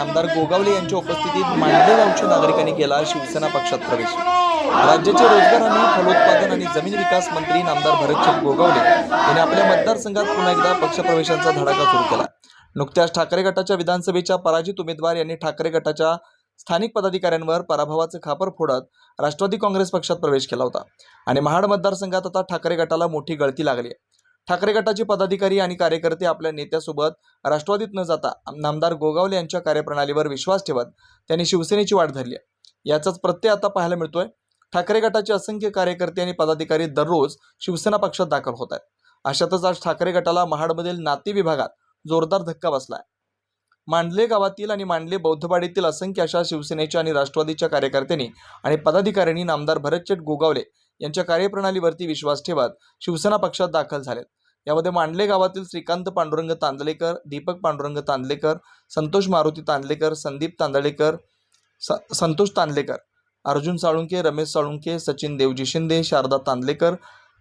आमदार गोगावले यांच्या उपस्थितीत मांडले गावच्या नागरिकांनी केला शिवसेना पक्षात प्रवेश. राज्याचे रोजगार आणि फलोत्पादन आणि जमीन विकास मंत्री नामदार भरतचंद गोगावले यांनी आपल्या मतदारसंघात पुन्हा एकदा पक्षप्रवेशांचा धडाका सुरू केला. नुकत्याच ठाकरे गटाच्या विधानसभेच्या पराजित उमेदवार यांनी ठाकरे गटाच्या स्थानिक पदाधिकाऱ्यांवर पराभवाचं खापर फोडत राष्ट्रवादी काँग्रेस पक्षात प्रवेश केला होता. आणि महाड मतदारसंघात आता ठाकरे गटाला मोठी गळती लागली आहे. ठाकरे गटाचे पदाधिकारी आणि कार्यकर्ते आपल्या नेत्यासोबत राष्ट्रवादीत न जाता नामदार गोगावले यांच्या कार्यप्रणालीवर विश्वास ठेवत त्यांनी शिवसेनेची वाट धरली आहे. याचाच प्रत्यय आता पाहायला मिळतोय. ठाकरे गटाचे असंख्य कार्यकर्ते आणि पदाधिकारी दररोज शिवसेना पक्षात दाखल होत आहेत. अशातच आज ठाकरे गटाला महाडमधील नाते विभागात जोरदार धक्का बसलाय मांडले गावातील आणि मांडले बौद्धवाडीतील असंख्य अशा शिवसेनेच्या आणि राष्ट्रवादीच्या कार्यकर्त्यांनी आणि पदाधिकाऱ्यांनी नामदार भरतचेट गोगावले यांच्या कार्यप्रणालीवरती विश्वास ठेवत शिवसेना पक्षात दाखल झालेत. यामध्ये मांडले गावातील श्रीकांत पांडुरंग तांदलेकर दीपक पांडुरंग तांदलेकर संतोष मारुती तांदलेकर संदीप तांदळेकर स संतोष तांदलेकर अर्जुन साळुंके रमेश साळुंके सचिन देवजी शिंदे शारदा तांदलेकर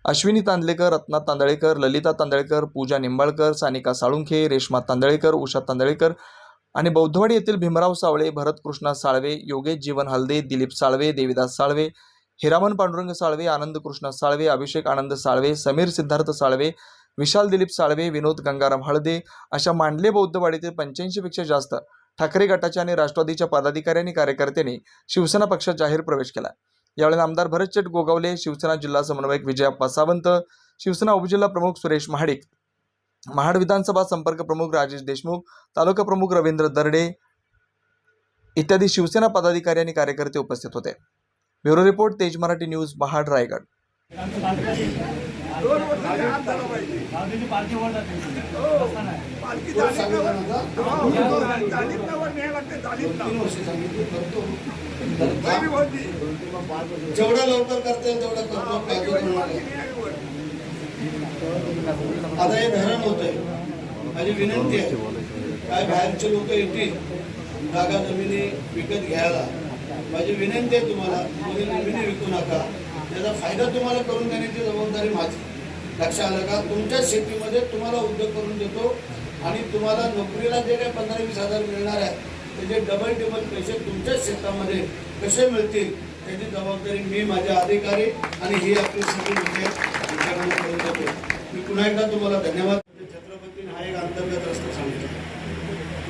अश्विनी तांदलेकर रत्ना तांदळेकर ललिता तांदळेकर पूजा निंबाळकर सानिका साळुंखे रेश्मा तांदळेकर उषा तांदळेकर आणि बौद्धवाडी येथील भीमराव सावळे भरत कृष्णा साळवे योगेश जीवन हलदे दिलीप साळवे देविदास साळवे हिरामन पांडुरंग साळवे आनंद कृष्णा साळवे अभिषेक आनंद साळवे समीर सिद्धार्थ साळवे विशाल दिलीप साळवे विनोद गंगाराम हळदे अशा मांडले बौद्धवाडीतील पंच्याऐंशीपेक्षा जास्त ठाकरे गटाच्या आणि राष्ट्रवादीच्या पदाधिकारी आणि कार्यकर्त्यांनी शिवसेना पक्षात जाहीर प्रवेश केला. यावेळी आमदार भरतचेट गोगावले शिवसेना जिल्हा समन्वयक विजयाप्पा सावंत शिवसेना उपजिल्हा प्रमुख सुरेश महाडिक महाड विधानसभा संपर्क प्रमुख राजेश देशमुख तालुका प्रमुख रवींद्र दर्डे इत्यादी शिवसेना पदाधिकारी आणि कार्यकर्ते उपस्थित होते. Bureau report Tej Marathi news Mahad Raigad. Gandhiji जेवढं लवकर करता येईल तेवढं करतो. आता हे धरण होत आहे माझी विनंती आहे. काय बाहेरचे लोक येतील जागा जमिनी विकत घ्यायला. माझी विनंती आहे तुम्हाला तुम्ही जमिनी विकू नका. त्याचा फायदा तुम्हाला करून देण्याची जबाबदारी माझी. लक्ष आलं का? तुमच्या शेतीमध्ये तुम्हाला उद्योग करून देतो आणि तुम्हाला नोकरीला जे काही पंधरा वीस हजार मिळणार आहे त्याचे डबल डबल पैसे तुमच्याच शेतामध्ये कसे मिळतील त्याची जबाबदारी मी माझे अधिकारी आणि ही आपली सगळी लोक तुमच्याकडून करून देतो. मी पुन्हा एकदा तुम्हाला धन्यवाद छत्रपतीने हा एक अंतर्गत रस्ता सांगितला.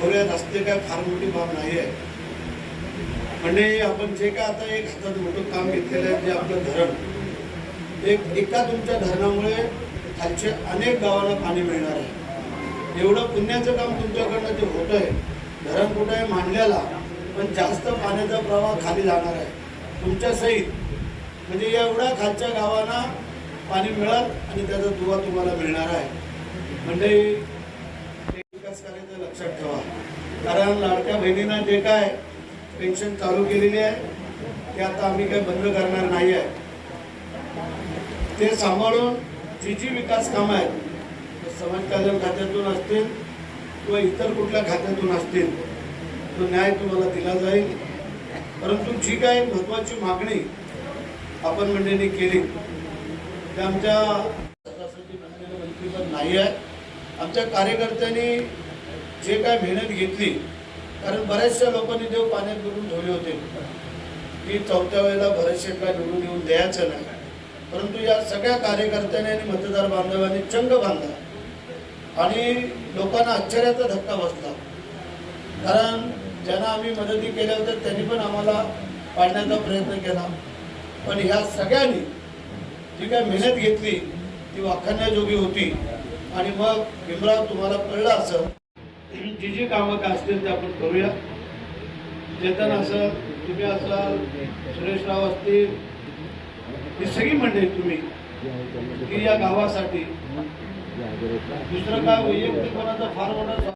बघूया रस्ते काय फार मोठी बाब नाही आहे म्हणजे आपण जे काय आता एक हातात मोठं काम घेतलेलं आहे जे आपलं धरण एक एका तुमच्या धरणामुळे खालच्या अनेक गावाला पाणी मिळणार आहे. एवढं पुण्याचं काम तुमच्याकडनं जे होत आहे धरण कुठं आहे मांडल्याला पण जास्त पाण्याचा प्रवाह खाली जाणार आहे. तुमच्या सहित म्हणजे एवढ्या खालच्या गावांना पाणी मिळाल आणि त्याचा दुवा तुम्हाला मिळणार आहे. म्हणजे विकास कार्याचं लक्षात ठेवा. कारण लाडक्या बहिणींना जे काय पेन्शन चालू केलेली आहे ते आता आम्ही काही बंद करणार नाही आहे ते सांभाळून जी जी विकास कामं आहेत समाज कल्याण खात्यातून असतील किंवा इतर कुठल्या खात्यातून असतील तो न्याय तुम्हाला दिला जाईल. परंतु जी काही महत्वाची मागणी आपण मंडळींनी केली ते आमच्या सभासदी मंडळीने मंत्रीपद नाही आहे. आमच्या कार्यकर्त्यांनी जे काय मेहनत घेतली कारण बऱ्याचशा लोकांनी देव पाण्यात बुडून ठेवले होते. की चौथ्या वेळेला बरेचसे काय निवडून येऊन द्यायचं नाही. परंतु या सगळ्या कार्यकर्त्यांनी आणि मतदार बांधवांनी चंग बांधला. आणि लोकांना आश्चर्याचा धक्का बसला. कारण ज्यांना आम्ही मदती केल्या होत्या त्यांनी पण आम्हाला पाडण्याचा प्रयत्न केला. पण ह्या सगळ्यांनी जी काय मेहनत घेतली ती वाखाण्याजोगी होती. आणि मग भीमराव तुम्हाला कळलं असं. जी जी कामं काय असतील ते आपण करूया. चेतन असं तुम्ही असाल सुरेशराव असतील ही सगळी मंडळी तुम्ही की या गावासाठी. दुसरं काय वैयक्तिक कोणाचा फार मोठा